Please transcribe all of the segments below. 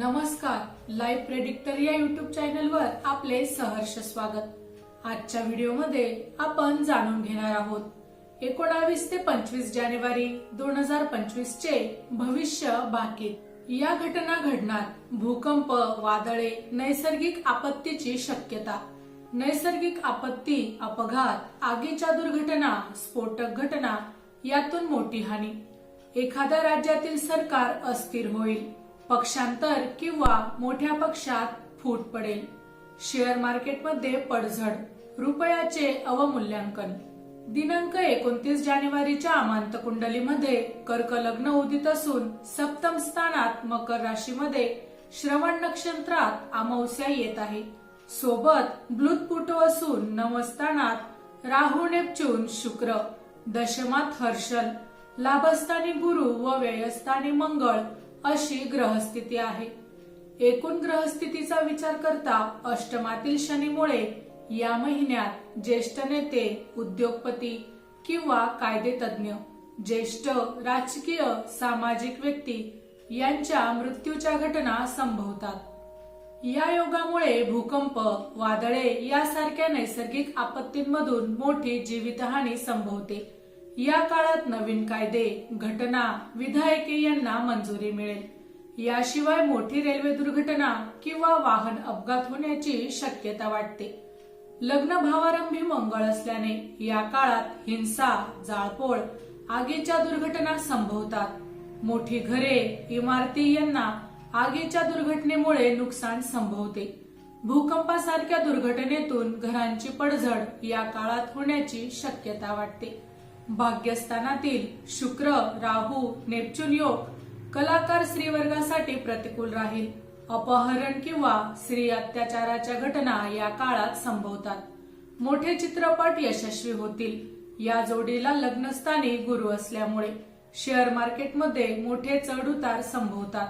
नमस्कार live predictor या YouTube चॅनलवर आपले सहर्ष स्वागत. आजच्या व्हिडिओमध्ये आपण जाणून घेणार आहोत एकोणावीस ते पंचवीस जानेवारी दोन हजार पंचवीस चे भविष्य बाकी. या घटना घडणार भूकंप वादळे नैसर्गिक आपत्तीची शक्यता. नैसर्गिक आपत्ती अपघात आगीच्या दुर्घटना स्फोटक घटना यातून मोठी हानी. एखाद्या राज्यातील सरकार अस्थिर होईल. पक्षांतर किंवा मोठ्या पक्षात फूट पडेल. शेअर मार्केटमध्ये पडझड. रुपयाचे अवमूल्यांकन. दिनांक एकोणतीस जानेवारीच्या अमांत कुंडलीमध्ये कर्क लग्न उदित असून सप्तम स्थानात मकर राशीमध्ये श्रवण नक्षत्रात अमावस्या येत आहे. सोबत ब्लूतपुटो असून नवस्थानात राहू नेपच्यून शुक्र दशमात हर्षल लाभस्थानी गुरु व व्ययस्थानी मंगळ अशी ग्रहस्थिती आहे. एकूण ग्रहस्थितीचा विचार करता अष्टमातील शनीमुळे या महिन्यात ज्येष्ठ नेते उद्योगपती किंवा कायदेतज्ञ ज्येष्ठ राजकीय सामाजिक व्यक्ती यांच्या मृत्यूच्या घटना संभवतात. या योगामुळे भूकंप वादळे यासारख्या नैसर्गिक आपत्तींमधून मोठी जीवितहानी संभवते. या काळात नवीन कायदे घटना विधायके यांना मंजुरी मिळेल. याशिवाय मोठी रेल्वे दुर्घटना किंवा वाहन अपघात होण्याची शक्यता वाटते. लग्न भावारंभी मंगळ असल्याने या काळात हिंसा जाळपोळ आगीच्या दुर्घटना संभवतात. मोठी घरे इमारती यांना आगीच्या दुर्घटनेमुळे नुकसान संभवते. भूकंपासारख्या दुर्घटनेतून घरांची पडझड या काळात होण्याची शक्यता वाटते. भाग्यस्थानातील शुक्र राहू नेपच्यून योग कलाकार स्त्रीवर्गासाठी प्रतिकूल राहील. अपहरण किंवा स्त्री अत्याचाराच्या घटना या काळात संभवतात. मोठे चित्रपट यशस्वी होतील. या जोडीला लग्नस्थानी गुरु असल्यामुळे शेअर मार्केटमध्ये मोठे चढउतार संभवतात.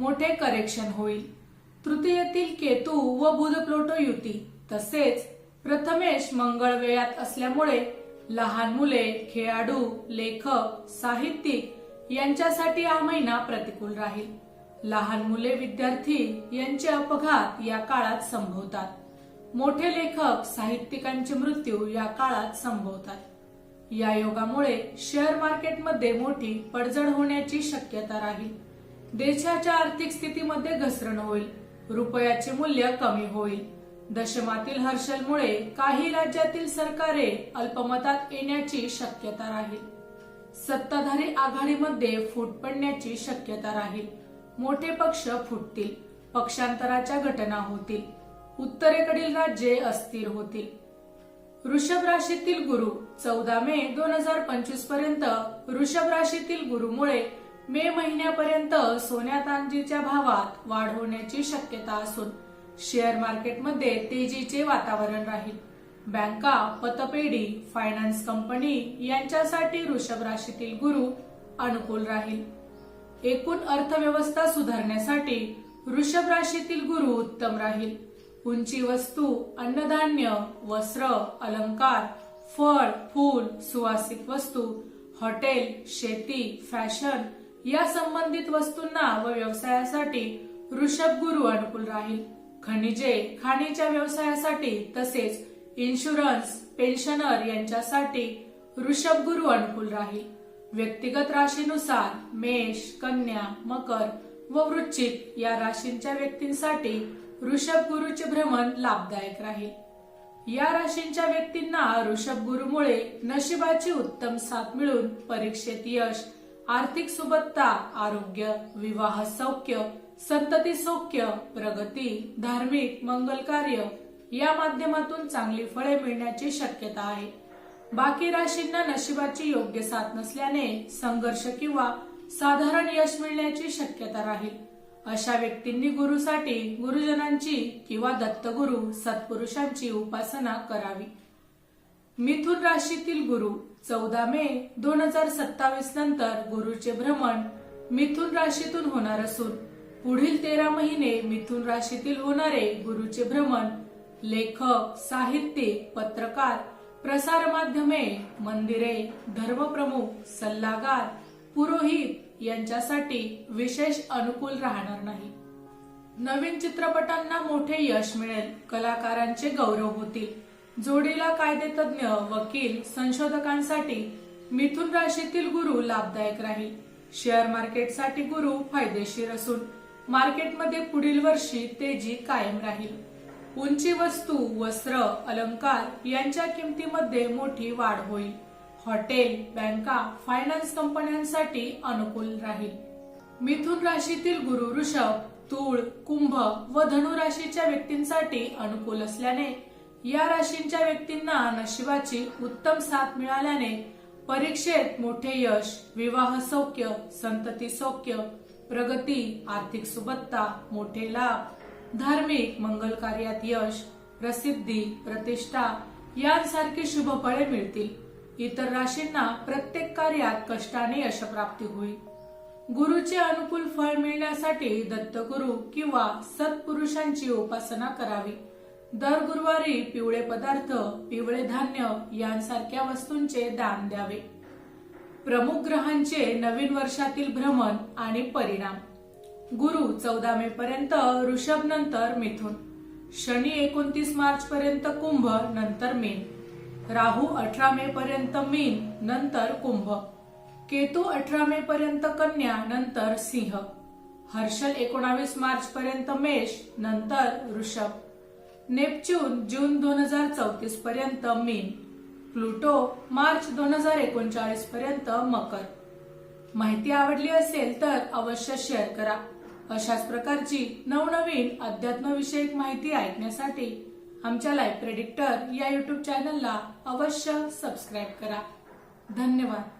मोठे करेक्शन होईल. तृतीयेतील केतू व बुध प्लोटो युती. तसेच प्रथमेश मंगळ वेळात असल्यामुळे लहान मुले खेळाडू लेखक साहित्यिक यांच्यासाठी हा महिना प्रतिकूल राहील. लहान मुले विद्यार्थी यांचे अपघात या काळात संभवतात. मोठे लेखक साहित्यिकांचे मृत्यू या काळात संभवतात. या योगामुळे शेअर मार्केटमध्ये मोठी पडझड होण्याची शक्यता राहील. देशाच्या आर्थिक स्थितीमध्ये घसरण होईल. रुपयाचे मूल्य कमी होईल. दशमातील हर्षलमुळे काही राज्यातील सरकारे अल्पमतात येण्याची शक्यता राहील. सत्ताधारी आघाडीमध्ये फूट पडण्याची शक्यता राहील. मोठे पक्ष फुटतील. पक्षांतराच्या घटना होतील. उत्तरेकडील राज्ये अस्थिर होतील. वृषभ राशीतील गुरु चौदा मे दोन हजार पंचवीसपर्यंत वृषभ राशीतील गुरुमुळे मे महिन्यापर्यंत सोन्या चांदीच्या भावात वाढ होण्याची शक्यता असून शेअर मार्केटमध्ये तेजीचे वातावरण राहील. बँका पतपेढी फायनान्स कंपनी यांच्यासाठी वृषभ राशीतील गुरु अनुकूल राहील. एकूण अर्थव्यवस्था सुधारण्यासाठी वृषभ राशीतील गुरु उत्तम राहील. उंची वस्तू अन्नधान्य वस्त्र अलंकार फळ फूल सुवासिक वस्तू हॉटेल शेती फॅशन या संबंधित वस्तूंना व व्यवसायासाठी वृषभ गुरु अनुकूल राहील. खनिजे खाणीच्या व्यवसायासाठी तसेच इन्शुरन्स पेन्शनर यांच्यासाठी ऋषभ गुरु अनुकूल राहील. व्यक्तिगत राशीनुसार मेष कन्या मकर व वृश्चिक या राशींच्या व्यक्तींसाठी ऋषभ गुरुचे भ्रमण लाभदायक राहील. या राशींच्या व्यक्तींना ऋषभ गुरुमुळे नशिबाची उत्तम साथ मिळून परीक्षेत यश आर्थिक सुबत्ता आरोग्य विवाह सौख्य संतती सौख्य प्रगती धार्मिक मंगल कार्य या माध्यमातून चांगली फळे मिळण्याची शक्यता आहे. बाकी राशींना नशिबाची योग्य साथ नसल्याने संघर्ष किंवा साधारण यश मिळण्याची शक्यता राहील. अशा व्यक्तींनी गुरुसाठी गुरुजनांची किंवा दत्तगुरु सत्पुरुषांची उपासना करावी. मिथुन राशीतील गुरु चौदा मे दोन हजार सत्तावीस नंतर गुरुचे भ्रमण मिथुन राशीतून होणार असून पुढील तेरा महिने मिथुन राशीतील होणारे गुरुचे भ्रमण लेखक साहित्यिक पत्रकार प्रसार माध्यमे मंदिरे धर्मप्रमुख सल्लागार पुरोहित यांच्यासाठी विशेष अनुकूल राहणार नाही. नवीन चित्रपटांना मोठे यश मिळेल कलाकारांचे गौरव होतील. जोडीला कायदेतज्ञ वकील संशोधकांसाठी मिथुन राशीतील गुरु लाभदायक राहील. शेअर मार्केटसाठी गुरु फायदेशीर असून मार्केटमध्ये पुढील वर्षी तेजी कायम राहील. उंची वस्तू वस्त्र अलंकार यांच्या किमतीमध्ये मोठी वाढ होईल. हॉटेल बँका फायनान्स कंपन्यांसाठी अनुकूल राहील. मिथुन राशीतील गुरु ऋषभ तूळ कुंभ व धनु राशीच्या व्यक्तींसाठी अनुकूल असल्याने या राशींच्या व्यक्तींना नशिबाची उत्तम साथ मिळाल्याने परीक्षेत मोठे यश विवाह सौख्य संतती सौख्य प्रगती आर्थिक सुबत्ता मोठे लाभ धार्मिक मंगल कार्यात यश प्रसिद्धी प्रतिष्ठा यांसारखी शुभ फळे मिळतील. इतर राशींना प्रत्येक कार्यात कष्टाने यशप्राप्ती होईल. गुरुचे अनुकूल फळ मिळण्यासाठी दत्तगुरु किंवा सत्पुरुषांची उपासना करावी. दर गुरुवारी पिवळे पदार्थ पिवळे धान्य यांसारख्या वस्तूंचे दान द्यावे. प्रमुख ग्रहांचे नवीन वर्षातील भ्रमण आणि परिणाम. गुरु चौदा मे पर्यंत ऋषभ नंतर मिथुन. शनी एकोणतीस मार्च पर्यंत कुंभ नंतर मीन. राहू अठरा मे पर्यंत मीन नंतर कुंभ. केतू अठरा मे पर्यंत कन्या नंतर सिंह. हर्षल एकोणावीस मार्च पर्यंत मेष नंतर ऋषभ. नेपच्यून जून दोन हजार चौतीस पर्यंत मीन. प्लुटो मार्च दोन हजार एकोणचाळीस पर्यंत मकर. माहिती आवडली असेल तर अवश्य शेअर करा. अशाच प्रकारची नवनवीन अध्यात्मविषयक माहिती ऐकण्यासाठी आमच्या लाईफ प्रेडिक्टर या युट्यूब चॅनलला अवश्य सबस्क्राईब करा. धन्यवाद.